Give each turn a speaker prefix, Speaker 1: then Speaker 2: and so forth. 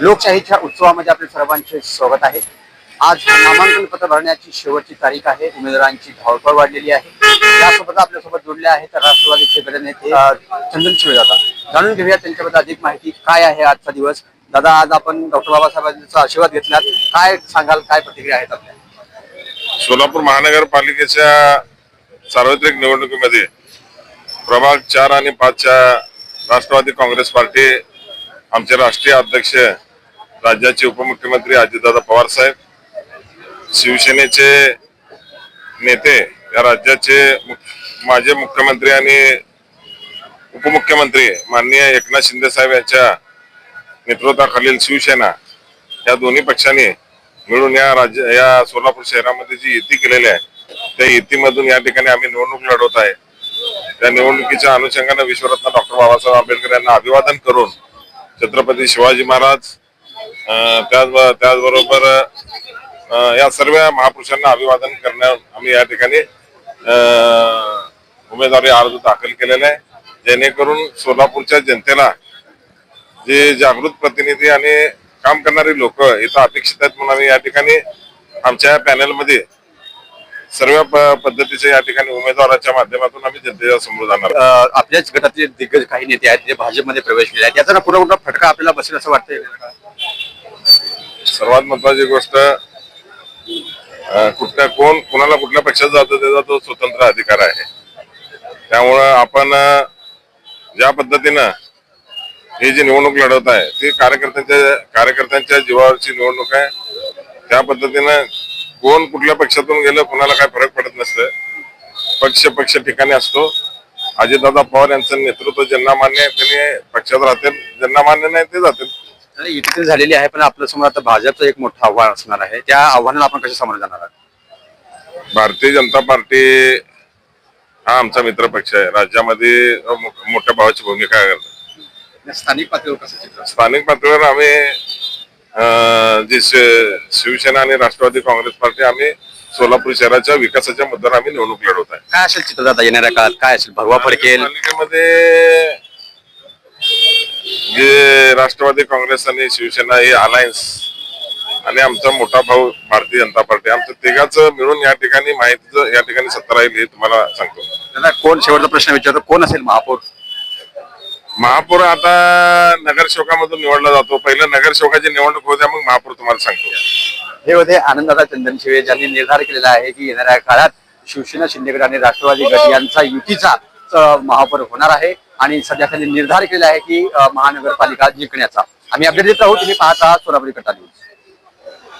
Speaker 1: लोकशाहीच्या उत्सवामध्ये आपले सर्वांचे स्वागत आहे. आज नामांकन पत्र भरण्याची शेवटची तारीख आहे. उमेदवारांची धावपळ वाढलेली आहे. यासोबत आपल्यासोबत जोडले आहेत राष्ट्रवादीचे गटनेते चंदन शिवे दादा जाणून घेऊया त्यांच्याबद्दल अधिक माहिती. काय आहे आजचा दिवस? दादा आज आपण डॉक्टर बाबासाहेबांचा आशीर्वाद घेतला काय सांगाल? काय प्रतिक्रिया आहेत आपल्या?
Speaker 2: सोलापूर महानगरपालिकेच्या सार्वत्रिक निवडणुकीमध्ये प्रभाग चार आणि पाचच्या राष्ट्रवादी काँग्रेस पार्टी आमचे राष्ट्रीय अध्यक्ष राज्याचे उपमुख्यमंत्री अजितदादा पवार साहेब शिवसेनेचे नेते या राज्याचे मुख- माजी मुख्यमंत्री आणि उपमुख्यमंत्री माननीय एकनाथ शिंदे साहेब यांच्या नेतृत्वाखालील शिवसेना या दोन्ही पक्षांनी मिळून या राज्य या सोलापूर शहरामध्ये जी युती केलेली आहे त्या युतीमधून या ठिकाणी आम्ही निवडणूक लढवत आहे. त्या निवडणुकीच्या अनुषंगाने विश्वरत्न डॉक्टर बाबासाहेब आंबेडकर यांना अभिवादन करून छत्रपती शिवाजी महाराज त्याच त्याचबरोबर या सर्व महापुरुषांना अभिवादन करण्या आम्ही या ठिकाणी उमेदवारी अर्ज दाखल केलेला आहे. जेणेकरून सोलापूरच्या जनतेला जे जागृत प्रतिनिधी आणि काम करणारी लोक इथं अपेक्षित आहेत म्हणून आम्ही या ठिकाणी आमच्या पॅनलमध्ये सर्व पद्धतीचे या ठिकाणी उमेदवाराच्या माध्यमातून आम्ही जनतेच्या समोर जाणार
Speaker 1: आपल्याच गटातले दिग्गज काही नेते आहेत जे भाजपमध्ये प्रवेश केले आहेत. याचा ना पुन्हा पुन्हा फटका आपल्याला बसेल असं वाटतंय.
Speaker 2: सर्वात महत्वाची गोष्ट कुठल्या कोण कुणाला कुठल्या पक्षात जातो त्याचा तो स्वतंत्र अधिकार आहे. त्यामुळं आपण ज्या पद्धतीनं ही जी निवडणूक लढवत आहे ती कार्यकर्त्यांच्या कार्यकर्त्यांच्या जीवावरची निवडणूक आहे. त्या पद्धतीनं कोण कुठल्या पक्षातून गेलं कुणाला काय फरक पडत नसतं. पक्ष पक्ष ठिकाणी असतो. अजितदादा पवार यांचं नेतृत्व ज्यांना मान्य आहे त्यांनी पक्षात राहतील. ज्यांना मान्य नाही ते जातील.
Speaker 1: युती झालेली आहे पण आपल्यासमोर आता भाजपचं एक मोठं आव्हान असणार आहे. त्या आव्हानाला आपण कसे सामोरे जाणार आहात?
Speaker 2: भारतीय जनता पार्टी हा आमचा मित्र पक्ष आहे. राज्यामध्ये मोठ्या भावाची भूमिका करतो
Speaker 1: स्थानिक पातळीवर कसं चित्र
Speaker 2: स्थानिक पातळीवर आम्ही जी शिवसेना आणि राष्ट्रवादी काँग्रेस पार्टी आम्ही सोलापूर शहराच्या विकासाच्या मुद्द्यावर आम्ही निवडणूक लढवत आहे.
Speaker 1: काय असेल चित्र येणाऱ्या काळात? काय असेल? भगवा फडकेल?
Speaker 2: पालिकेमध्ये जे राष्ट्रवादी काँग्रेस आणि शिवसेना हे अलायन्स आणि आमचा मोठा भाऊ भारतीय जनता पार्टी आमचं तिघाचं मिळून या ठिकाणी माहितीचं या ठिकाणी सत्ता राहील हे तुम्हाला सांगतो.
Speaker 1: दादा कोण शेवटचा प्रश्न विचारतो? कोण असेल महापौर?
Speaker 2: महापौर आता नगरसेवकामधून निवडला जातो. पहिलं नगरसेवकाची निवडणूक होत्या मग महापौर तुम्हाला सांगतो.
Speaker 1: हे होते चंदन शिवे ज्यांनी निर्धार केलेला आहे की येणाऱ्या काळात शिवसेना शिंदेगड आणि राष्ट्रवादी गट यांचा युतीचा महापौर होणार आहे. आणि सध्या त्यांनी निर्धार केलेला आहे की महानगरपालिका जिंकण्याचा. आम्ही अपडेट देत आहोत तुम्ही पाहता सोलापूर कटा न्यूज.